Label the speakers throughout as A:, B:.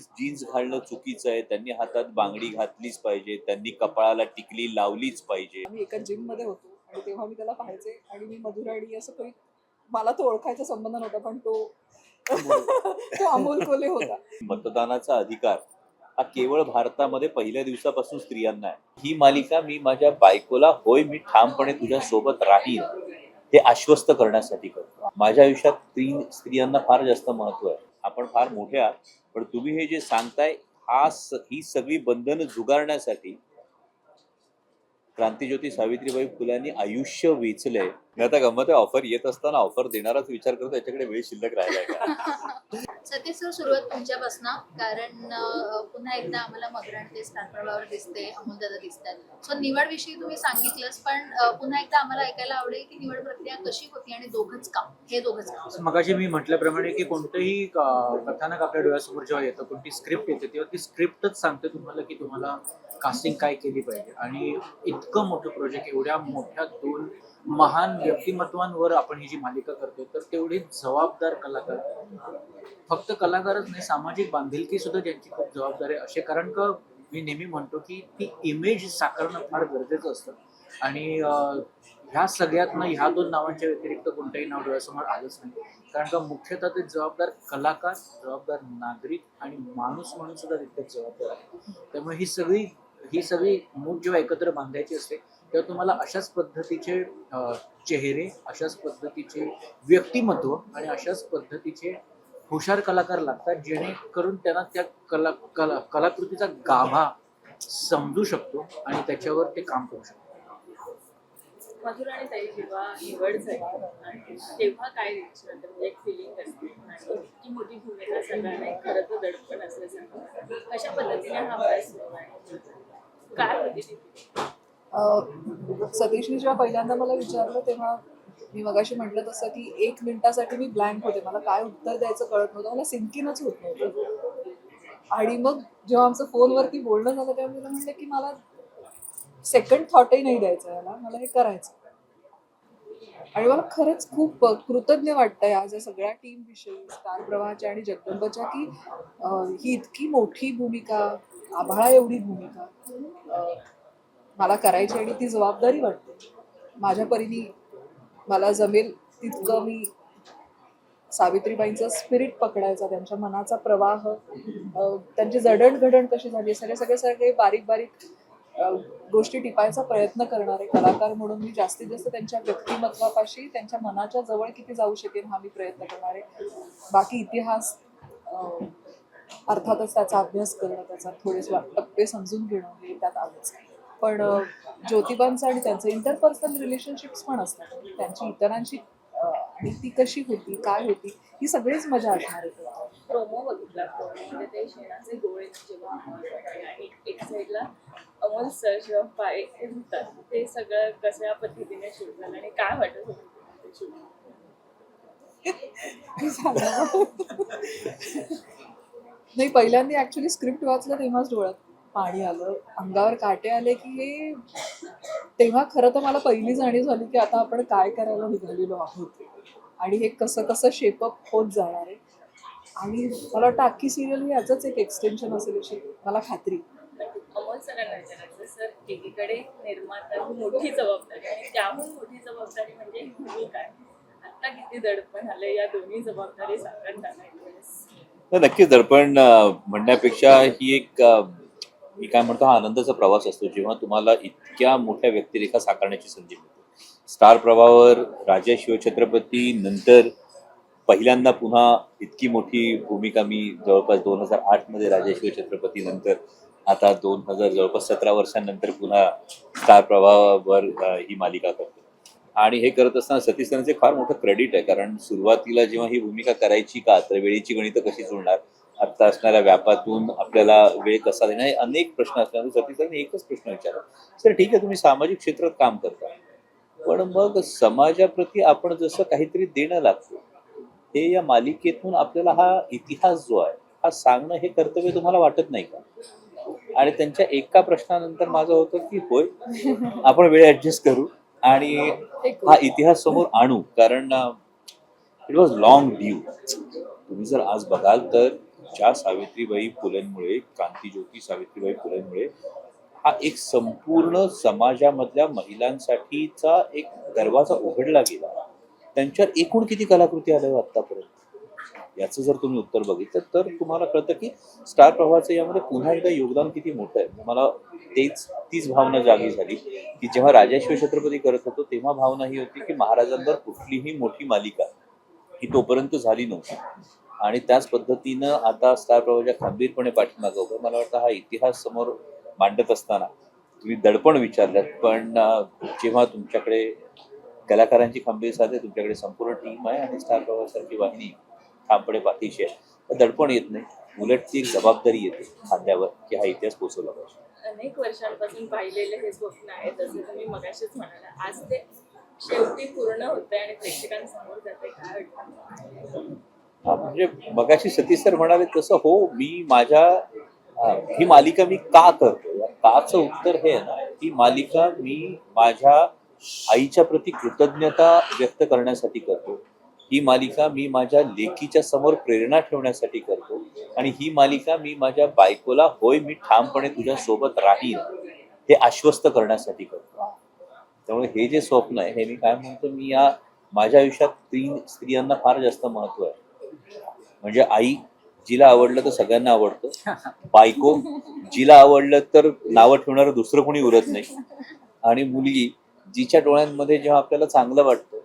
A: Jeans घालणं चुकीचं आहे. त्यांनी हातात बांगडी घातलीच पाहिजे. त्यांनी कपाळाला टिकली लावलीच पाहिजे.
B: आम्ही एका जिममध्ये होतो आणि तेव्हा मी त्याला पाहायचे आणि मी मधुराणी असं काही मला तो ओळखायचा संबंध नव्हता पण तो तो अमोल कोले होता.
A: मतदानाचा अधिकार हा केवळ भारतामध्ये पहिल्या दिवसापासून स्त्रियांना आहे. ही मालिका मी माझ्या बायकोला होय मी ठामपणे तुझ्या सोबत राहील हे आश्वस्त करण्यासाठी करतो. माझ्या आयुष्यात स्त्री स्त्रियांना फार जास्त महत्त्व आहे. आपण फार मोठे आहात. पण तुम्ही हे जे सांगताय हा स- ही सगळी बंधनं झुगारण्यासाठी क्रांतीज्योती सावित्रीबाई फुलांनी आयुष्य वेचलंय. मी आता गंमत ऑफर येत असताना ऑफर देणाराच विचार करतो याच्याकडे वेळ शिल्लक राहिलाय का?
C: सतीश सर सुरुवात तुमच्यापासून कारण पुन्हा एकदा आम्हाला मगराण ते स्टार प्रवाहावर दिसते अमोलदादा दिसतात. सो निवड विषयी तुम्ही सांगितलंच पण पुन्हा एकदा आम्हाला ऐकायला आवडेल की निवड प्रक्रिया कशी होती आणि दोघंच काम हे दोघंच काम
D: मगाशी मी म्हटल्याप्रमाणे की कोणतंही कथानक आपल्या डोळ्यासमोर जेव्हा येतं कोणती स्क्रिप्ट येते तेव्हा ती स्क्रिप्टच सांगते तुम्हाला की तुम्हाला कास्टिंग काय केली पाहिजे? आणि इतकं मोठं प्रोजेक्ट एवढ्या मोठ्या दोन महान व्यक्तिमत्वांवर आपण ही जी मालिका करतोय तर तेवढे जबाबदार कलाकार. फक्त कलाकारच नाही सामाजिक बांधिलकी सुद्धा ज्यांची खूप जबाबदार आहे. असे कारण का मी नेहमी म्हणतो की ती इमेज साकारणं फार गरजेचं असतं. आणि ह्या सगळ्यातनं ह्या दोन नावांच्या व्यतिरिक्त कोणतंही नाव डोळ्यासमोर आलंच नाही. कारण का मुख्यतः ते जबाबदार कलाकार जबाबदार नागरिक आणि माणूस म्हणून सुद्धा तितकेच जबाबदार आहे. त्यामुळे ही सगळी ही सगळी मूठ जेव्हा एकत्र बांधायची असते तेव्हा तुम्हाला अशाच पद्धतीचे चेहरे अशाच पद्धतीचे व्यक्तिमत्व आणि अशाच पद्धतीचे हुशार कलाकार लागतात जेणेकरून त्यांना त्या कला कला कलाकृतीचा गाभा समजू शकतो आणि त्याच्यावर ते काम करू शकतो.
E: मधुर आणि ताई जेव्हा निवड झाली तेव्हा काय रिएक्शन होतं? म्हणजे एक फिलिंग असते. आणि इतकी मोठी भूमिका सगळ्यांना एक खरं तर दडपण असल्यासारखं. कशा पद्धतीने हा अभ्यास काय होती ती?
B: अं, सतीशने जेव्हा पहिल्यांदा मला विचारलं तेव्हा मी मगाशी म्हटलं तसं की एक मिनिटासाठी मी ब्लँक होते. मला काय उत्तर द्यायचं कळत नव्हतं. मला सिंकीनच होत नव्हतं. आणि मग जेव्हा आमचं फोनवरती बोलणं झालं तेव्हा मी म्हटलं की मला सेकंड थॉटही नाही द्यायचं याला. मला हे करायचं. आणि मला खरंच खूप कृतज्ञ वाटतंय आज या सगळ्या टीम विषयी स्टार प्रवाहाच्या आणि जगदंबाच्या की अं, ही इतकी मोठी भूमिका आभाळा एवढी भूमिका. अं, मला करायची आणि ती जबाबदारी वाटते. माझ्या परीने मला जमेल तितकं मी सावित्रीबाईंचं स्पिरिट पकडायचा त्यांच्या मनाचा प्रवाह अं, त्यांची जडणघडण कशी झाली सगळे सगळे सगळे बारीक बारीक अं, गोष्टी टिपायचा प्रयत्न करणारे कलाकार म्हणून मी जास्तीत जास्त त्यांच्या व्यक्तिमत्वापाशी त्यांच्या मनाच्या जवळ किती जाऊ शकेन हा मी प्रयत्न करणार. आहे बाकी इतिहास अं, अर्थातच त्याचा अभ्यास करणं त्याचा थोडेसे टप्पे समजून घेणं हे त्यात आलंच. पण ज्योतिबांचं आणि त्यांचं इंटरपर्सनल रिलेशनशिप्स पण असतात. त्यांची इतरांशी आणि ती कशी होती काय होती ही सगळीच मजा असणार आहे.
E: प्रोमो बघितला म्हणजे ते शेणाचे गोळे जेव्हा एक साईडला अमोल सर जेव्हा पाय धुतात ते सगळं कशा पद्धतीने शूट झालं आणि काय वाटत होतं shoot?
B: नाही पहिल्यांदा ऍक्च्युली स्क्रिप्ट वाचलं तेव्हाच डोळ्यात पाणी आलं. अंगावर काटे आले की हे तेव्हा खरं तर मला पहिली जाणीव झाली की आता आपण काय करायला निघालेलो आहोत आणि हे कसं कसं शेपअप होत जाणार आहे. आणि मला वाटतं अख्खी सिरियल ही याचंच एक एक्सटेन्शन असेल अशी मला खात्री.
E: अमोल सरांना विचारायचं सर एकीकडे निर्माता ही मोठी जबाबदारी आणि त्याहून मोठी जबाबदारी म्हणजे भूमिका आहे. आता किती दडपण आलं या दोन्ही जबाबदारी साकारताना एकवेळेस
A: तर नक्कीच दर्पण म्हणण्यापेक्षा ही एक मी काय म्हणतो हा आनंदाचा प्रवास असतो जेव्हा तुम्हाला इतक्या मोठ्या व्यक्तिरेखा साकारण्याची संधी मिळते. स्टार प्रवाहावर राजा शिवछत्रपती नंतर पहिल्यांदा पुन्हा इतकी मोठी भूमिका मी जवळपास दोन हजार आठमध्ये राजा शिवछत्रपती नंतर आता दोन हजार जवळपास सतरा वर्षांनंतर पुन्हा स्टार प्रवाहावर ही मालिका करतो आणि हे करत असताना सतीश सरांचे फार मोठं क्रेडिट आहे. कारण सुरुवातीला जेव्हा ही भूमिका करायची का तर वेळेची गणितं कशी जुळणार? आत्ता असणाऱ्या व्यापातून आपल्याला वेळ कसा देणार? हे अनेक प्रश्न असणार सतीश सरांनी एकच प्रश्न विचारला सर ठीक आहे तुम्ही सामाजिक क्षेत्रात काम करता. पण मग समाजाप्रती आपण जसं काहीतरी देणं लागतो हे या मालिकेतून आपल्याला हा इतिहास जो आहे हा सांगणं हे कर्तव्य तुम्हाला वाटत नाही का? आणि त्यांच्या एका प्रश्नानंतर माझं होतं की होय आपण वेळ ऍडजस्ट करू. आणि हा इतिहास समोर आणू कारण इट वॉज लॉंग ड्यू तुम्ही जर आज बघाल तर ज्या सावित्रीबाई फुलेंमुळे क्रांतीज्योती सावित्रीबाई फुलेंमुळे हा एक संपूर्ण समाजामधल्या महिलांसाठीचा एक दरवाजा उघडला गेला. त्यांच्यावर एकूण किती कलाकृती आल्या हो आतापर्यंत याचं जर तुम्ही उत्तर बघितलं तर तुम्हाला कळतं की स्टार प्रवाहाचं यामध्ये पुन्हा एकदा योगदान किती मोठं आहे. मला तेच तीच भावना जागी झाली की जेव्हा राजाशिव छत्रपती करत होतो तेव्हा भावना ही होती की महाराजांवर कुठलीही मोठी मालिका ही तोपर्यंत झाली नव्हती. आणि त्याच पद्धतीनं आता स्टार प्रवाहाच्या खंबीरपणे पाठीमागं उभं मला वाटतं हा इतिहास समोर मांडत असताना तुम्ही दडपण विचारलं पण जेव्हा तुमच्याकडे कलाकारांची खंबीर साधे तुमच्याकडे संपूर्ण टीम आहे आणि स्टार प्रवाहासारखी वाहिनी ठामपणे पाठीशी आहे. दडपण येत नाही. उलट ती एक जबाबदारी येते खांद्यावर की हा इतिहास पोचवला पाहिजे.
E: अनेक वर्षांपासून पाहिलेले हे स्वप्न आहे जसे तुम्ही मगाशीच म्हणाला आज ते शेवटी पूर्ण होतंय आणि प्रेक्षकांसमोर जाते काय
A: म्हणजे मगाशी सतीश सर म्हणाले तसं हो मी माझ्या हा, ही मालिका मी का करतो या काचं उत्तर हे आहे ना ही मालिका मी माझ्या आईच्या प्रती कृतज्ञता व्यक्त करण्यासाठी करतो ही मालिका मी माझ्या लेकीच्या समोर प्रेरणा ठेवण्यासाठी करतो आणि ही मालिका मी माझ्या बायकोला होय मी ठामपणे तुझ्या सोबत राहीन हे आश्वस्त करण्यासाठी करतो. त्यामुळे हे जे स्वप्न आहे हे मी काय म्हणतो मी या माझ्या आयुष्यात स्त्री स्त्रियांना फार जास्त महत्त्व आहे. म्हणजे आई जिला आवडलं तर सगळ्यांना आवडतं. बायको जिला आवडलं तर नावं ठेवणारं दुसरं कोणी उरत नाही. आणि मुलगी जिच्या डोळ्यांमध्ये जेव्हा आपल्याला चांगलं वाटतं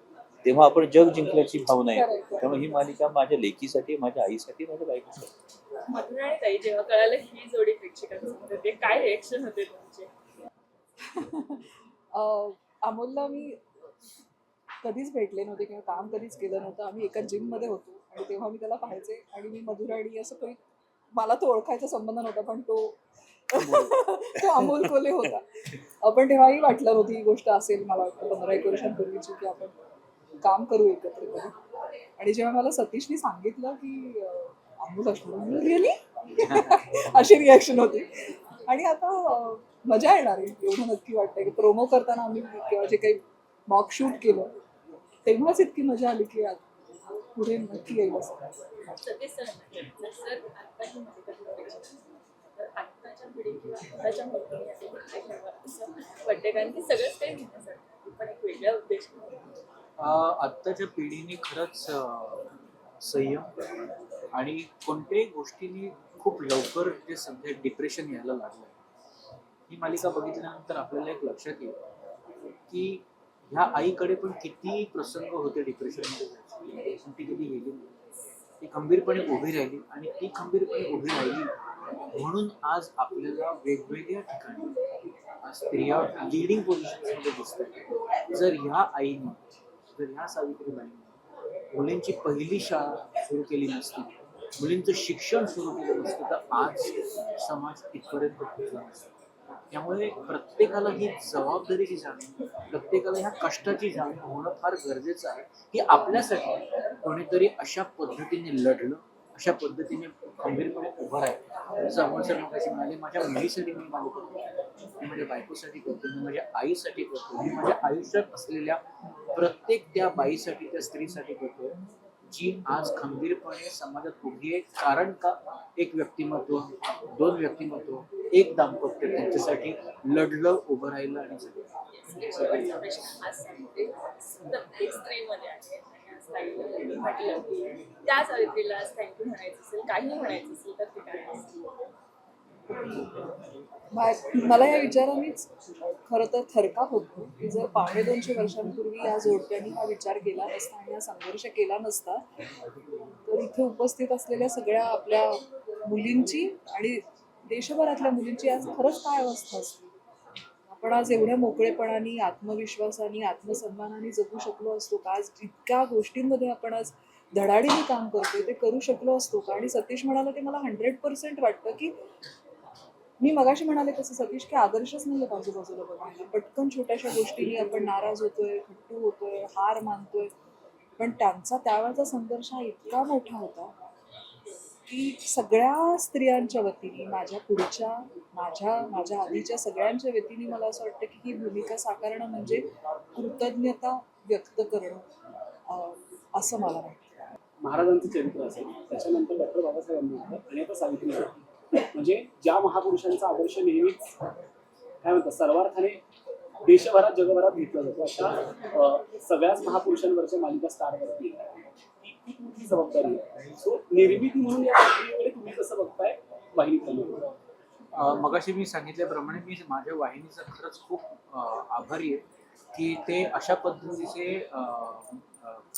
A: तेव्हा आपण जग जिंकल्याची भावना येते त्यामुळे ही मालिका माझ्या लेकीसाठी माझ्या आईसाठी माझ्या बायकोसाठी.
E: मधुर आणि ताई जेव्हा कळालं ही जोडी प्रेक्षकांसमोर येते काय रिएक्शन होते तुमचे?
B: अं, अमोलला मी कधीच भेटले नव्हते किंवा काम कधीच केलं नव्हतं. आम्ही एका जिममध्ये होतो आणि तेव्हा मी त्याला पाहायचे आणि मी मधुराणी असं काही मला तो ओळखायचा संबंध नव्हता पण तो तो अमोल कोले होता. आपण तेव्हाही वाटलं नव्हती ही गोष्ट असेल मला वाटतं पंधरा एक वर्षांपूर्वीची की आपण काम करू एकत्र करू आणि जेव्हा मला सतीशनी सांगितलं की अमोल असणार. रिअली अशी रिॲक्शन होती. आणि आता मजा येणार आहे. एवढं नक्की वाटतंय. की प्रोमो करताना आम्ही किंवा जे काही मॉक शूट केलं तेव्हाच इतकी मजा आली की पुढे नक्की येईल असं.
E: वाटते कारण की सगळंच काही पण एक उद्देश
D: आत्ताच्या पिढीने खरंच संयम आणि कोणत्याही गोष्टीने खूप लवकर जे सध्या डिप्रेशन यायला लागलं ही मालिका बघितल्यानंतर आपल्याला एक लक्षात येईल की ह्या आईकडे पण किती प्रसंग होते डिप्रेशनमध्ये पण ती कधी गेली ती खंबीरपणे उभी राहिली आणि ती खंबीरपणे उभी राहिली म्हणून आज आपल्याला वेगवेगळ्या ठिकाणी आज स्त्रिया लिडिंग पोझिशनमध्ये दिसतात. जर ह्या आईने तर ह्या सावित्रीबाई. मुलींची पहिली शाळा सुरू केली नसती. मुलींचं शिक्षण सुरू केलं नसतं. तर आज समाज इथपर्यंत पोहोचला त्यामुळे प्रत्येकाला ही जबाबदारीची जाणीव प्रत्येकाला ह्या कष्टाची जाणीव होणं फार गरजेचं आहे. की आपल्यासाठी कोणीतरी अशा पद्धतीने लढलं अशा पद्धतीने खंबीरपणे उभं राहिलं. जसं सर मगाशी म्हणाले माझ्या मुलीसाठी मी मालिका करतो मी माझ्या बायकोसाठी करतो मी माझ्या आईसाठी करतो मी माझ्या आयुष्यात असलेल्या प्रत्येक त्या बाईसाठी त्या स्त्रीसाठी करतो जी आज खंबीरपणे समाजात उभी आहे. कारण का? एक व्यक्तिमत्व दोन व्यक्तिमत्व एक दाम्पत्य त्यांच्यासाठी लढलं उभं राहिलं आणि
E: त्या सावित्रीला थँक्यू म्हणायचं असेल काही म्हणायचं असेल तर ते काय
B: मला या विचारानेच खरं तर थरका होतो. की जर पावणे दोनशे वर्षांपूर्वी या जोडप्यांनी हा विचार केला नसता आणि हा संघर्ष केला नसता तर इथे उपस्थित असलेल्या सगळ्या आपल्या मुलींची आणि देशभरातल्या मुलींची आज खरंच काय अवस्था असते? आपण आज एवढ्या मोकळेपणाने आत्मविश्वासाने आत्मसन्मानाने जगू शकलो असतो का? आज इतक्या गोष्टींमध्ये आपण आज धडाडीने काम करतोय ते करू शकलो असतो का? आणि सतीश म्हणाला ते मला हंड्रेड पर्सेंट वाटतं की मी मगाशी म्हणाले तसं सतीश की आदर्शच नाही बाजूबाजूला बघायला. पटकन छोट्याशा गोष्टींनी आपण नाराज होतोय खट्टू होतोय हार मानतोय. पण त्यांचा त्यावेळचा संघर्ष हा इतका मोठा होता की सगळ्या स्त्रियांच्या वतीने माझ्या पुढच्या माझ्या माझ्या आधीच्या सगळ्यांच्या वतीने मला असं वाटतं की ही भूमिका साकारणं म्हणजे कृतज्ञता व्यक्त करणं असं मला वाटतं.
F: महाराजांचं चरित्र असेल. त्याच्यानंतर डॉक्टर बाबासाहेबांनी आणि आता सावित्री म्हणजे ज्या महापुरुषांचा आदर्श नेहमीच काय म्हणतात सर्वार्थाने देशभरात जगभरात घेतला जातो अशा सगळ्याच महापुरुषांवरच्या मालिका स्टारवरती खूप मोठी जबाबदारी आहे. सो निर्मिती म्हणून या प्रक्रियेकडे तुम्ही कसं बघताय वाहिनी
D: मगाशी मी सांगितल्याप्रमाणे मी माझ्या वाहिनीचा खरंच खूप आभारी आहे की ते अशा पद्धतीचे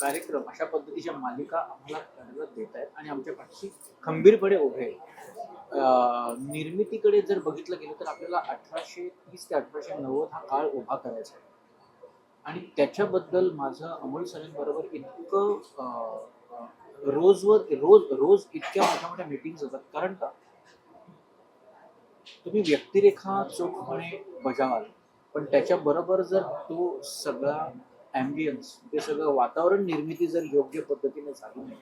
D: कार्यक्रम अशा पद्धतीच्या मालिका आम्हाला करायला देत आहेत आणि आमच्या पाठीशी खंबीरपणे उभे आहेत. निर्मितीकडे जर बघितलं गेलं तर आपल्याला अठराशे तीस ते अठराशे नव्वद हा काळ उभा करायचा आहे. आणि त्याच्याबद्दल माझं अमोल सरांबरोबर इतकं रोजवर रोज रोज इतक्या मोठ्या मोठ्या मीटिंग्स होतात. कारण का? तुम्ही व्यक्तिरेखा चोखपणे बजावाल पण त्याच्याबरोबर जर तो सगळा ॲम्बियन्स ते म्हणजे सगळं वातावरण निर्मिती जर योग्य पद्धतीने झाली नाही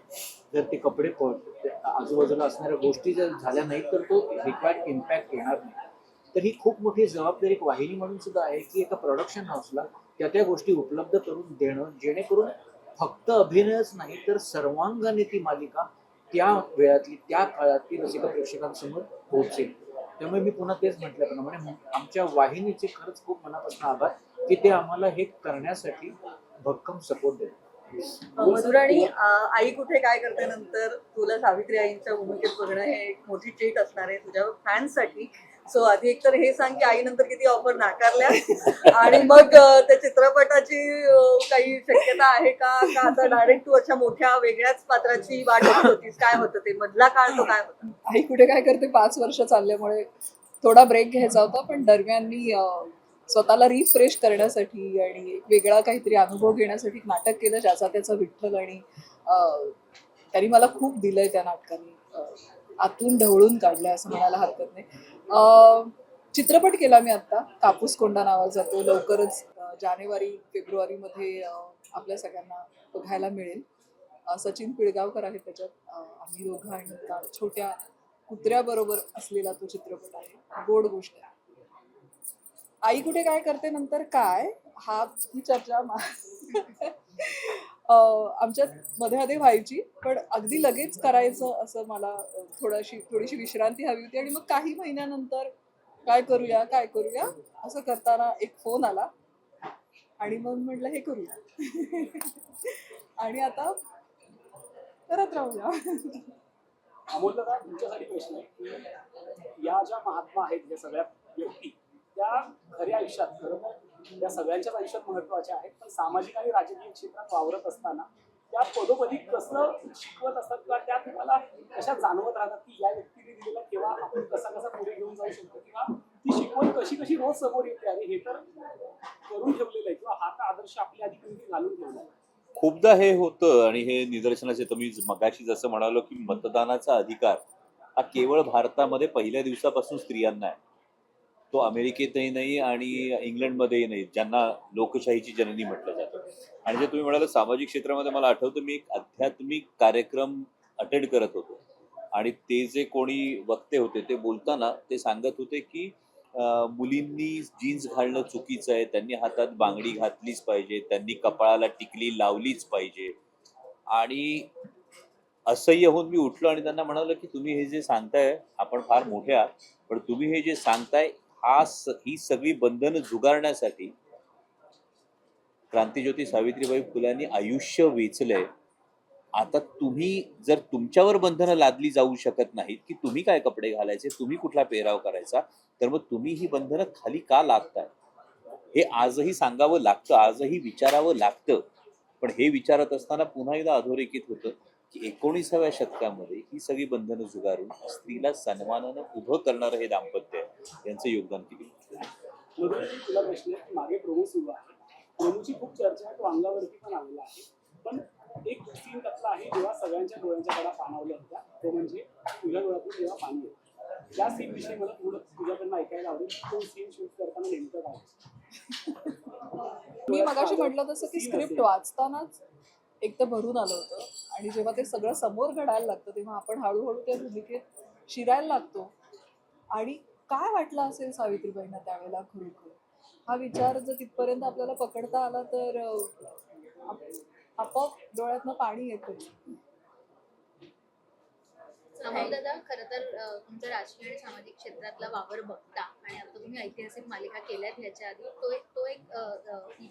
D: जर ते कपडे पड आजूबाजूला असणाऱ्या गोष्टी जर झाल्या नाहीत तर तो रिक्वायर्ड इम्पॅक्ट येणार नाही. तर ही खूप मोठी जबाबदारी एक वाहिनी म्हणून सुद्धा आहे की एका प्रोडक्शन हाऊसला त्या त्या गोष्टी उपलब्ध करून देणं जेणेकरून फक्त अभिनयच नाही तर सर्वांगाने ती मालिका त्या वेळातली त्या काळातली रसिका प्रेक्षकांसमोर पोहोचेल. त्यामुळे मी पुन्हा तेच म्हटल्याप्रमाणे आमच्या वाहिनीचे खरंच खूप मनापासून आभार. की ते आम्हाला हे करण्यासाठी भक्कम सपोर्ट देतात.
G: मधुराणी अं, आई कुठे काय करते नंतर तुला सावित्री आईंच्या भूमिकेत बघणं हे एक मोठी ट्रीट असणार आहे तुझ्या फॅन्ससाठी सो आधी एक तर हे सांग की आई नंतर किती ऑफर नाकारल्या? आणि मग त्या चित्रपटाची काही शक्यता आहे का? का आता डायरेक्ट तू अशा मोठ्या वेगळ्याच पात्राची वाट बघत होतीस? काय होतं ते? मधला काळ तो काय होता?
B: आई कुठे काय करते? पाच वर्ष चालल्यामुळे थोडा ब्रेक घ्यायचा होता पण दरम्यान मी स्वतःला रिफ्रेश करण्यासाठी आणि एक वेगळा काहीतरी अनुभव घेण्यासाठी नाटक केलं ज्याचा त्याचा विठ्ठल आणि त्यांनी मला खूप दिलंय त्या नाटकाने. आतून ढवळून काढलंय असं म्हणायला हरकत नाही. चित्रपट केला मी आत्ता. कापूस कोंडा नावाचा तो लवकरच जानेवारी फेब्रुवारीमध्ये आपल्या सगळ्यांना बघायला मिळेल. सचिन पिळगावकर आहेत त्याच्यात. आम्ही दोघं आणि छोट्या कुत्र्याबरोबर असलेला तो चित्रपट आहे. गोड गोष्ट आहे. आई कुठे काय करते नंतर काय? हा ही चर्चा आमच्यात मध्ये मध्ये व्हायची पण अगदी लगेच करायचं असं मला थोडीशी थोडीशी विश्रांती हवी होती. आणि मग काही महिन्यानंतर काय करूया काय करूया असं करताना एक फोन आला. आणि मग म्हटलं हे करूया. आणि आता करत राहूया.
F: तुमच्यासाठी प्रश्न आहे की या ज्या महात्मा आहेत ज्या सगळ्या व्यक्ती त्या खऱ्या आयुष्यात खरं तर त्या सगळ्यांच्याच आयुष्यात महत्त्वाच्या आहेत. पण सामाजिक आणि राजकीय क्षेत्रात वावरत असताना त्या पदोपदी कसं शिकवत असतात किंवा त्या तुम्हाला कशा जाणवत राहतात की या व्यक्तीने दिलेला केव्हा आपण कसा कसा पुढे घेऊन जाऊ शकतो किंवा ती शिकवण कशी कशी रोज समोर येते? अरे हे तर करून ठेवलेलं आहे किंवा हा तर आदर्श आपल्या आधी कोणी घालून ठेवला आहे.
A: खूपदा हे होतं आणि हे निदर्शनाचे तुम्ही मगाशी जसं म्हणालो की मतदानाचा अधिकार हा केवळ भारतामध्ये पहिल्या दिवसापासून स्त्रियांना आहे. तो अमेरिकेतही नाही आणि इंग्लंडमध्येही नाही ज्यांना लोकशाहीची जननी म्हटलं जातं. आणि जे तुम्ही म्हणाल सामाजिक क्षेत्रामध्ये मला आठवतं मी एक आध्यात्मिक कार्यक्रम अटेंड करत होतो. आणि ते जे कोणी वक्ते होते ते बोलताना ते सांगत होते की मुलींनी जीन्स घालणं चुकीचं आहे त्यांनी हातात बांगडी घातलीच पाहिजे त्यांनी कपाळाला टिकली लावलीच पाहिजे. आणि असह्य होऊन मी उठलो आणि त्यांना म्हणालो की तुम्ही हे जे सांगताय आपण फार मोठे आहात पण तुम्ही हे जे सांगताय हा स- ही सगळी बंधनं झुगारण्यासाठी क्रांतीज्योती सावित्रीबाई फुलांनी आयुष्य वेचलंय. आता तुम्ही जर तुमच्यावर बंधनं लादली जाऊ शकत नाहीत की तुम्ही काय कपडे घालायचे तुम्ही कुठला पेहराव करायचा तर मग तुम्ही ही बंधनं खाली का लागताय हे आजही सांगावं लागतं आजही विचारावं लागतं. पण हे विचारत असताना पुन्हा एकदा अधोरेखित होतं. की एकोणीसाव्या शतकामध्ये ही सगळी बंधनं झुगारून स्त्रीला सन्मानानं उभं करणारं हे दाम्पत्य यांचं योगदान किती?
F: तुला प्रश्न आहे की मागे प्रोमो सुरू आहे. प्रोमोची खूप चर्चा तो अंगावरती पण आलेला आहे. पण एक सीन त्यातला आहे जेव्हा सगळ्यांच्या डोळ्यांच्या कडा पाणावल्या होत्या. तो म्हणजे तुझ्या डोळ्यातून जेव्हा पाणी येतं. त्या सीन विषयी मला थोडं तुझ्याकडनं ऐकायला आवडेल. तो सीन शूट करताना नेमकं काय?
B: मी मगाशी म्हटलं तसं की स्क्रिप्ट वाचतानाच एक तर भरून आलं होतं आणि जेव्हा ते सगळं समोर घडायला लागतं तेव्हा आपण हळूहळू त्या भूमिकेत शिरायला लागतो. आणि काय वाटलं असेल सावित्रीबाईंना त्यावेळेला खरोखर? हा विचार जर तिथपर्यंत आपल्याला पकडता आला तर आपोआप डोळ्यातनं पाणी येतं
C: दादा खर तर तुमच्या राजकीय आणि सामाजिक क्षेत्रातला वावर बघता आणि आता तुम्ही ऐतिहासिक मालिका केल्यात ह्याच्या आधी तो एक तो एक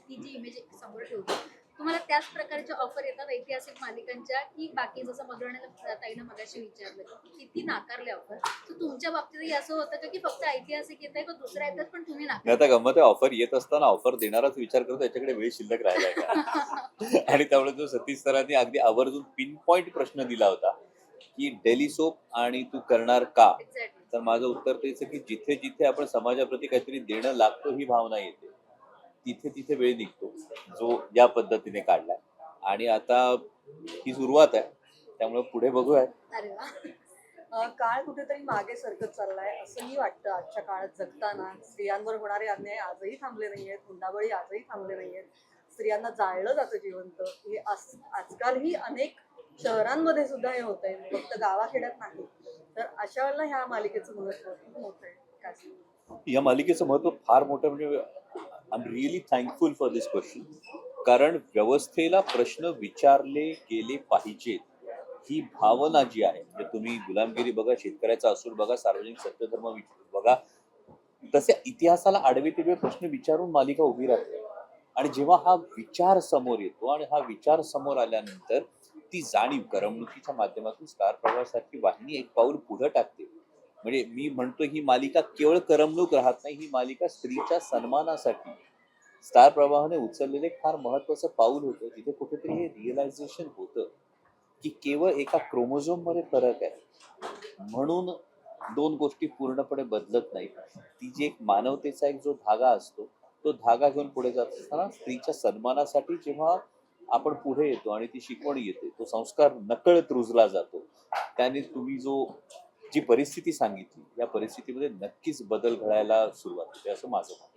C: ती जी इमेज समोर ठेवतो तुम्हाला त्याच प्रकारच्या ऑफर येतात ऐतिहासिक मालिकांच्या की बाकी जसं मधुराण्याला ताईनं मगाशी विचारलं किती नाकारले ऑफर तर तुमच्या बाबतीतही असं होतं का की फक्त ऐतिहासिक येत आहे का दुसऱ्या येतात पण तुम्ही नाकार
A: आता गंमत आहे ऑफर येत असताना ऑफर देणाराच विचार करतो याच्याकडे वेळ शिल्लक राहिलाय का? आणि त्यामुळे जो सतीश सरांनी अगदी आवर्जून पिन पॉइंट प्रश्न दिला होता की डेली सोप आणि तू करणार का? तर माझं उत्तर तेच की जिथे जिथे आपण समाजाप्रती काहीतरी देणं लागतो ही भावना येते. तिथे तिथे वेळ निघतो जो या पद्धतीने काढलाय. आणि आता ही सुरुवात आहे त्यामुळे पुढे बघूया
C: अरे वा.
G: अं, काळ कुठेतरी मागे सरकत चाललाय असंही वाटतं आजच्या काळात जगताना. स्त्रियांवर होणारे अन्याय आजही थांबले नाहीयेत हुंडाबळी आजही थांबले नाहीयेत. स्त्रियांना जाळलं जातं जिवंत. हे आज- आजकालही अनेक शहरांमध्ये सुद्धा हे होत आहे फक्त गावाखेड्यात नाही. तर अशा वेळेला ह्या मालिकेचं महत्त्व खूप मोठं आहे?
A: या मालिकेचं महत्त्व फार मोठं म्हणजे I am really thankful for this question कारण व्यवस्थेला प्रश्न विचारले गेले पाहिजेत. ही भावना जी आहे म्हणजे तुम्ही गुलामगिरी बघा शेतकऱ्याचा असूर बघा सार्वजनिक सत्यधर्म बघा तसे इतिहासाला आडवे तिडवे प्रश्न विचारून मालिका उभी राहते. आणि जेव्हा हा विचार समोर येतो आणि हा विचार समोर आल्यानंतर ती जाणीव करमणुकीच्या माध्यमातून स्टार प्रवासाची वाहिनी एक पाऊल पुढे टाकते. म्हणजे मी म्हणतो ही मालिका केवळ करमणूक राहत नाही ही मालिका स्त्रीच्या सन्मानासाठी. स्टार प्रवाहाने उचललेले फार महत्वाचं पाऊल होतं जिथे कुठेतरी हे रिअलायझेशन होतं की केवळ एका क्रोमोझोममध्ये फरक आहे. म्हणून दोन गोष्टी पूर्णपणे बदलत नाही ती जी एक मानवतेचा एक जो धागा असतो तो धागा घेऊन पुढे जात असताना स्त्रीच्या सन्मानासाठी जेव्हा आपण पुढे येतो आणि ती शिकवण येते तो संस्कार नकळत रुजला जातो. त्याने तुम्ही जो जी परिस्थिती सांगितली या परिस्थितीमध्ये नक्कीच बदल घडायला सुरुवात होते असं माझं मत